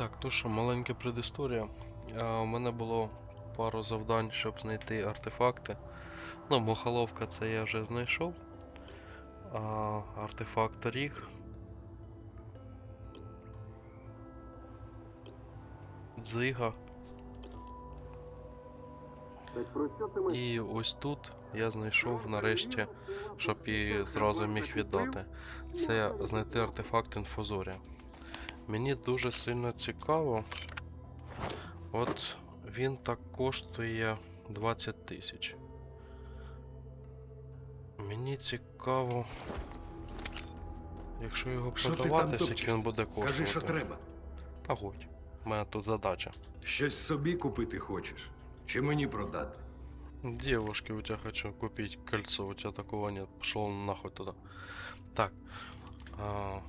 Так, то що, маленька предісторія. А, у мене було пару завдань, щоб знайти артефакти. Ну, мухоловка це я вже знайшов. А, артефакт ріг. Дзига. І ось тут я знайшов нарешті, щоб і зразу міг віддати. Це знайти артефакт інфузорія. Мені дуже сильно цікаво. От він так коштує 20 тисяч. Мені цікаво. Якщо його Що продавати, як він буде коштувати. Кажи, що треба. Погодь. У мене тут задача. Щось собі купити хочеш? Чи мені продати? Девушке у тебя хочу купить кольцо, у тебя такого нет. Пошел нахуй туда. Так. а,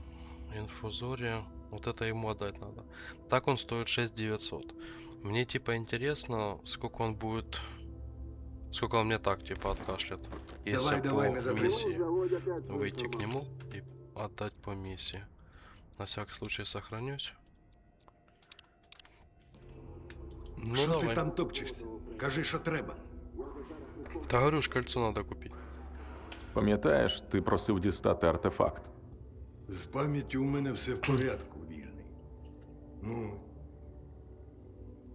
инфузория. Вот это ему отдать надо. Так он стоит 6900. Мне типа интересно, сколько он будет... Сколько он мне так типа откашлет. Если Давай, по давай, миссии. Выйти к нему и отдать по миссии. На всякий случай сохранюсь. Ну давай. ти там топчешся? Кажи, що треба. Да говорю ж, кольцо надо купить. Пам'ятаєш, ти просив дістати артефакт. З пам'яттю у мене все в порядку, вільний. Ну,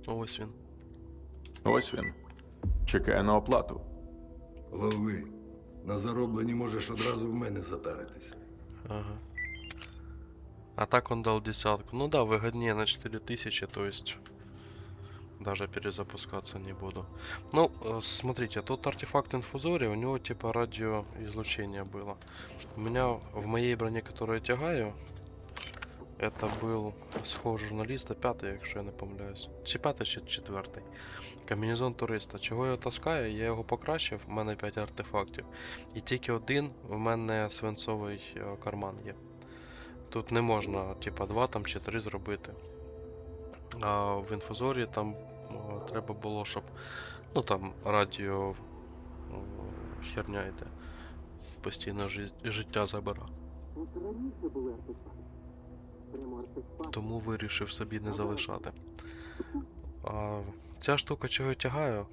Ось він. Ось він. Чекає на оплату. лови. На зароблені можеш одразу в мене затаритися. Ага. А так он дал десятку. Ну да, выгоднее на 4000, то есть даже перезапускаться не буду. Ну, э, смотрите, тут артефакт инфузория, у него типа радиоизлучение было. У меня в моей броне, которую я тягаю, это был схож журналіста, п'ятий, якщо я не помиляюсь. Чи п'ятий, чи четвертий. Комбінезон туриста. Чого я його таскаю? Я його покращив, в мене 5 артефактів. І тільки один в мене свинцовий е, карман є. Тут не можна, типа, два там чи три зробити. А в інфозорі там треба було, щоб. Ну там радіо херня йде. Постійно життя забира. Тому вирішив собі не залишати. А, ця штука, чого тягаю,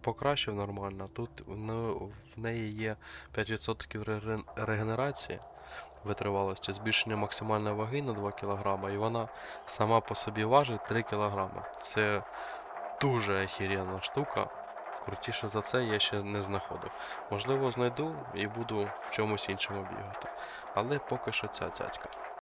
покращив нормально. Тут в в неї є 5% регенерації витривалості, збільшення максимальної ваги на 2 кг, і вона сама по собі важить 3 кг. Це дуже охеренна штука. Крутіше за це я ще не знаходив. Можливо, знайду і буду в чомусь іншому бігати. Але поки що ця цяцька.